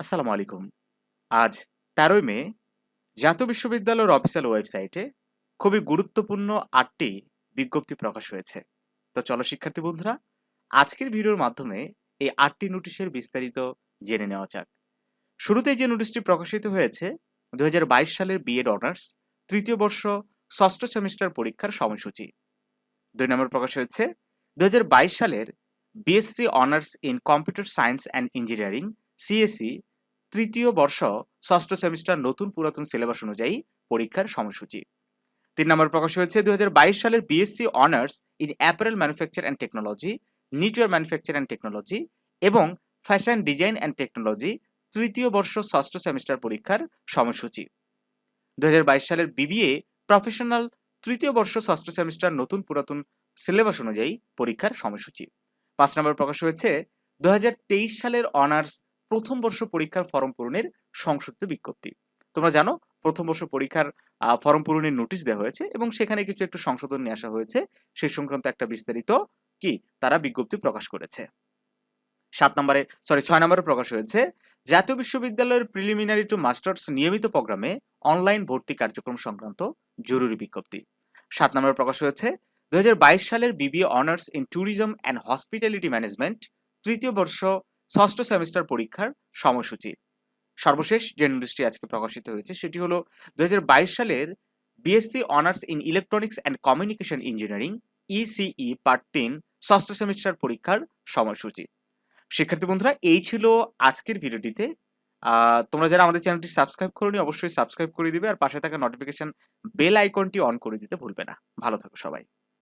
আসসালামু আলাইকুম। আজ তেরোই মে, জাতীয় বিশ্ববিদ্যালয়ের অফিসিয়াল ওয়েবসাইটে খুবই গুরুত্বপূর্ণ আটটি বিজ্ঞপ্তি প্রকাশ হয়েছে। তো চলো শিক্ষার্থী বন্ধুরা, আজকের ভিডিওর মাধ্যমে এই আটটি নোটিশের বিস্তারিত জেনে নেওয়া যাক। শুরুতেই যে নোটিশটি প্রকাশিত হয়েছে দু হাজার বাইশ সালের বিএড অনার্স তৃতীয় বর্ষ, ষষ্ঠ সেমিস্টার পরীক্ষার সময়সূচি। দুই নম্বর প্রকাশ হয়েছে দু হাজার বাইশ সালের BSc honours in computer science and engineering CSC তৃতীয় বর্ষ ষষ্ঠ সেমিস্টার নতুন পুরাতন সিলেবাস অনুযায়ী পরীক্ষার সময়সূচি। তিন নম্বর প্রকাশ হয়েছে দু হাজার বাইশ সালের BSc honours in apparel manufacture and technology knitwear manufacture and technology এবং ফ্যাশন ডিজাইন অ্যান্ড টেকনোলজি তৃতীয় বর্ষ ষষ্ঠ সেমিস্টার পরীক্ষার সময়সূচি। দু হাজার বাইশ সালের বিবিএ প্রফেশনাল তৃতীয় বর্ষ ষষ্ঠ সেমিস্টার নতুন পুরাতন সিলেবাস অনুযায়ী পরীক্ষার সময়সূচি। পাঁচ নম্বর প্রকাশ হয়েছে দু হাজার তেইশ সালের অনার্স প্রথম বর্ষ পরীক্ষার ফর্ম পূরণের সংশোধিত বিজ্ঞপ্তি। তোমরা জানো, প্রথম বর্ষ পরীক্ষার ফর্ম পূরণের নোটিশ দেওয়া হয়েছে এবং সেখানে কিছু একটু সংশোধন নিয়ে আসা হয়েছে। সেই সংক্রান্ত একটা বিস্তারিত কি তারা বিজ্ঞপ্তি প্রকাশ করেছে। সাত নম্বরে সরি ছয় নম্বরে প্রকাশ হয়েছে, জাতীয় বিশ্ববিদ্যালয়ের প্রিলিমিনারি টু মাস্টার্স নিয়মিত প্রোগ্রামে অনলাইন ভর্তি কার্যক্রম সংক্রান্ত জরুরি বিজ্ঞপ্তি। সাত নম্বরে প্রকাশ হয়েছে দুই হাজার বাইশ সালের BBA honours in tourism and hospitality management তৃতীয় বর্ষ ষষ্ঠ সেমিস্টার পরীক্ষার সময়সূচি। সর্বশেষ যে নোটিশটি আজকে প্রকাশিত হয়েছে, সেটি হলো দুই হাজার বাইশ সালের BSc honours in electronics and communication engineering ECE part তিন ষষ্ঠ সেমিস্টার পরীক্ষার সময়সূচি। শিক্ষার্থী বন্ধুরা, এই ছিল আজকের ভিডিওটিতে। তোমরা যারা আমাদের চ্যানেলটি সাবস্ক্রাইব করোনি, অবশ্যই সাবস্ক্রাইব করে দিবে আর পাশে থাকা নোটিফিকেশন বেল আইকনটি অন করে দিতে ভুলবে না। ভালো থাকো সবাই।